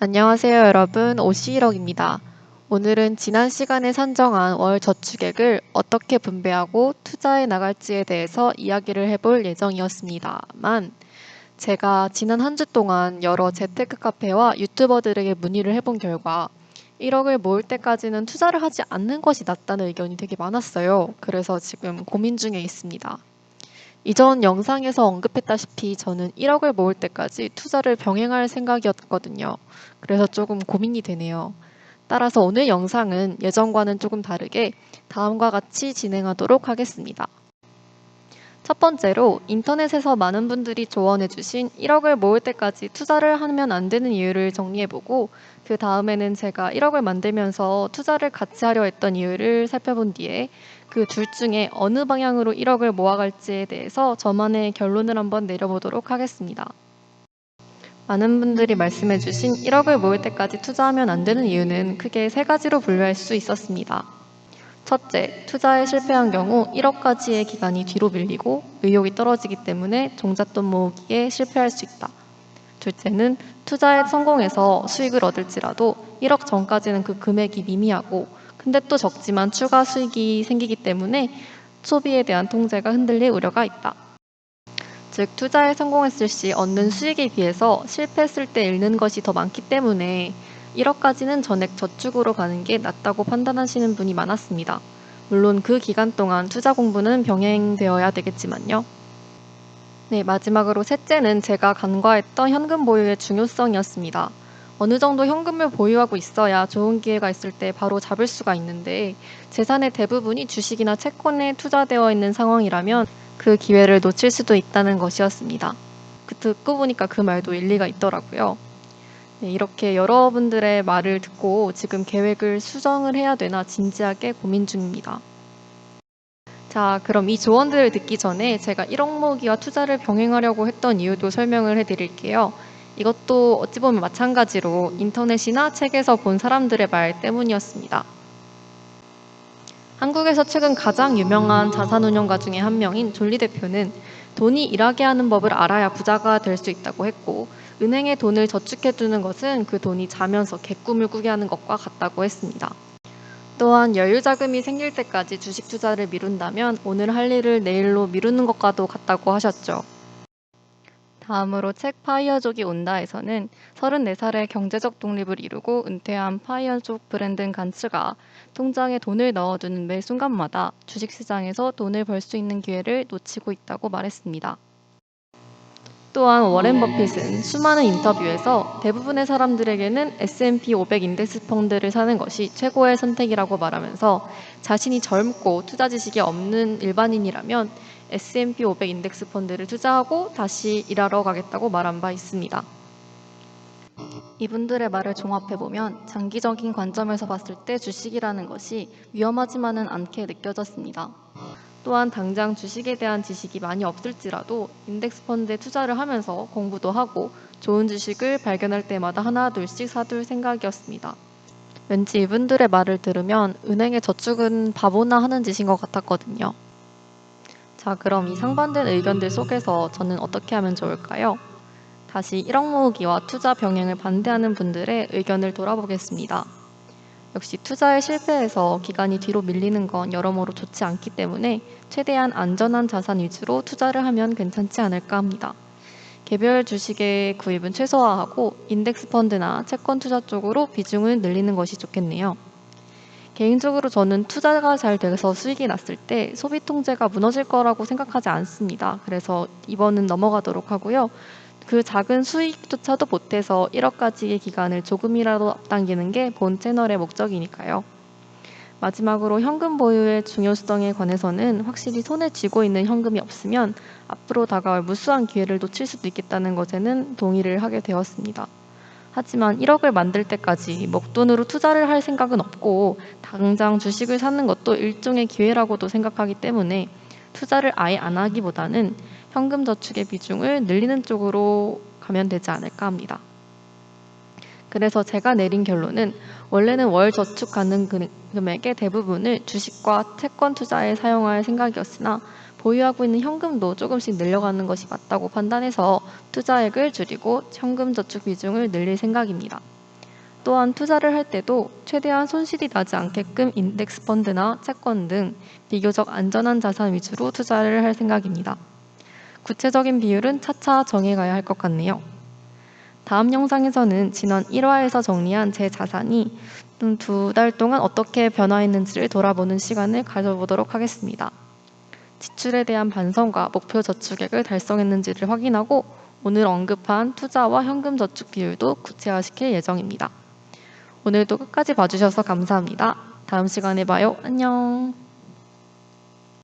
안녕하세요, 여러분. 오시일억입니다. 오늘은 지난 시간에 산정한 월 저축액을 어떻게 분배하고 투자해 나갈지에 대해서 이야기를 해볼 예정이었습니다만, 제가 지난 한 주 동안 여러 재테크 카페와 유튜버들에게 문의를 해본 결과, 1억을 모을 때까지는 투자를 하지 않는 것이 낫다는 의견이 되게 많았어요. 그래서 지금 고민 중에 있습니다. 이전 영상에서 언급했다시피 저는 1억을 모을 때까지 투자를 병행할 생각이었거든요. 그래서 조금 고민이 되네요. 따라서 오늘 영상은 예전과는 조금 다르게 다음과 같이 진행하도록 하겠습니다. 첫 번째로 인터넷에서 많은 분들이 조언해주신 1억을 모을 때까지 투자를 하면 안 되는 이유를 정리해보고 그 다음에는 제가 1억을 만들면서 투자를 같이 하려 했던 이유를 살펴본 뒤에 그 둘 중에 어느 방향으로 1억을 모아갈지에 대해서 저만의 결론을 한번 내려보도록 하겠습니다. 많은 분들이 말씀해주신 1억을 모을 때까지 투자하면 안 되는 이유는 크게 세 가지로 분류할 수 있었습니다. 첫째, 투자에 실패한 경우 1억까지의 기간이 뒤로 밀리고 의욕이 떨어지기 때문에 종잣돈 모으기에 실패할 수 있다. 둘째는 투자에 성공해서 수익을 얻을지라도 1억 전까지는 그 금액이 미미하고 근데 또 적지만 추가 수익이 생기기 때문에 소비에 대한 통제가 흔들릴 우려가 있다. 즉, 투자에 성공했을 시 얻는 수익에 비해서 실패했을 때 잃는 것이 더 많기 때문에 1억까지는 전액 저축으로 가는 게 낫다고 판단하시는 분이 많았습니다. 물론 그 기간 동안 투자 공부는 병행되어야 되겠지만요. 네, 마지막으로 셋째는 제가 간과했던 현금 보유의 중요성이었습니다. 어느 정도 현금을 보유하고 있어야 좋은 기회가 있을 때 바로 잡을 수가 있는데 재산의 대부분이 주식이나 채권에 투자되어 있는 상황이라면 그 기회를 놓칠 수도 있다는 것이었습니다. 그 듣고 보니까 그 말도 일리가 있더라고요. 네, 이렇게 여러분들의 말을 듣고 지금 계획을 수정을 해야 되나 진지하게 고민 중입니다. 자, 그럼 이 조언들을 듣기 전에 제가 1억 모으기와 투자를 병행하려고 했던 이유도 설명을 해드릴게요. 이것도 어찌 보면 마찬가지로 인터넷이나 책에서 본 사람들의 말 때문이었습니다. 한국에서 최근 가장 유명한 자산운용가 중에 한 명인 졸리 대표는 돈이 일하게 하는 법을 알아야 부자가 될 수 있다고 했고, 은행에 돈을 저축해 두는 것은 그 돈이 자면서 개꿈을 꾸게 하는 것과 같다고 했습니다. 또한 여유 자금이 생길 때까지 주식 투자를 미룬다면 오늘 할 일을 내일로 미루는 것과도 같다고 하셨죠. 다음으로 책 파이어족이 온다에서는 34살에 경제적 독립을 이루고 은퇴한 파이어족 브랜든 간츠가 통장에 돈을 넣어두는 매 순간마다 주식시장에서 돈을 벌 수 있는 기회를 놓치고 있다고 말했습니다. 또한 워렌 버핏은 수많은 인터뷰에서 대부분의 사람들에게는 S&P 500 인덱스 펀드를 사는 것이 최고의 선택이라고 말하면서 자신이 젊고 투자 지식이 없는 일반인이라면 S&P 500 인덱스 펀드를 투자하고 다시 일하러 가겠다고 말한 바 있습니다. 이분들의 말을 종합해보면 장기적인 관점에서 봤을 때 주식이라는 것이 위험하지만은 않게 느껴졌습니다. 또한 당장 주식에 대한 지식이 많이 없을지라도 인덱스 펀드에 투자를 하면서 공부도 하고 좋은 주식을 발견할 때마다 하나 둘씩 사둘 생각이었습니다. 왠지 이분들의 말을 들으면 은행에 저축은 바보나 하는 짓인 것 같았거든요. 자, 그럼 이 상반된 의견들 속에서 저는 어떻게 하면 좋을까요? 다시 1억 모으기와 투자 병행을 반대하는 분들의 의견을 돌아보겠습니다. 역시 투자에 실패해서 기간이 뒤로 밀리는 건 여러모로 좋지 않기 때문에 최대한 안전한 자산 위주로 투자를 하면 괜찮지 않을까 합니다. 개별 주식의 구입은 최소화하고 인덱스 펀드나 채권 투자 쪽으로 비중을 늘리는 것이 좋겠네요. 개인적으로 저는 투자가 잘 돼서 수익이 났을 때 소비 통제가 무너질 거라고 생각하지 않습니다. 그래서 이번은 넘어가도록 하고요. 그 작은 수익조차도 보태서 1억까지의 기간을 조금이라도 앞당기는 게 본 채널의 목적이니까요. 마지막으로 현금 보유의 중요성에 관해서는 확실히 손에 쥐고 있는 현금이 없으면 앞으로 다가올 무수한 기회를 놓칠 수도 있겠다는 것에는 동의를 하게 되었습니다. 하지만 1억을 만들 때까지 목돈으로 투자를 할 생각은 없고 당장 주식을 사는 것도 일종의 기회라고도 생각하기 때문에 투자를 아예 안 하기보다는 현금 저축의 비중을 늘리는 쪽으로 가면 되지 않을까 합니다. 그래서 제가 내린 결론은 원래는 월 저축하는 금액의 대부분을 주식과 채권 투자에 사용할 생각이었으나 보유하고 있는 현금도 조금씩 늘려가는 것이 맞다고 판단해서 투자액을 줄이고 현금 저축 비중을 늘릴 생각입니다. 또한 투자를 할 때도 최대한 손실이 나지 않게끔 인덱스 펀드나 채권 등 비교적 안전한 자산 위주로 투자를 할 생각입니다. 구체적인 비율은 차차 정해가야 할 것 같네요. 다음 영상에서는 지난 1화에서 정리한 제 자산이 두 달 동안 어떻게 변화했는지를 돌아보는 시간을 가져보도록 하겠습니다. 지출에 대한 반성과 목표 저축액을 달성했는지를 확인하고 오늘 언급한 투자와 현금 저축 비율도 구체화시킬 예정입니다. 오늘도 끝까지 봐주셔서 감사합니다. 다음 시간에 봐요. 안녕.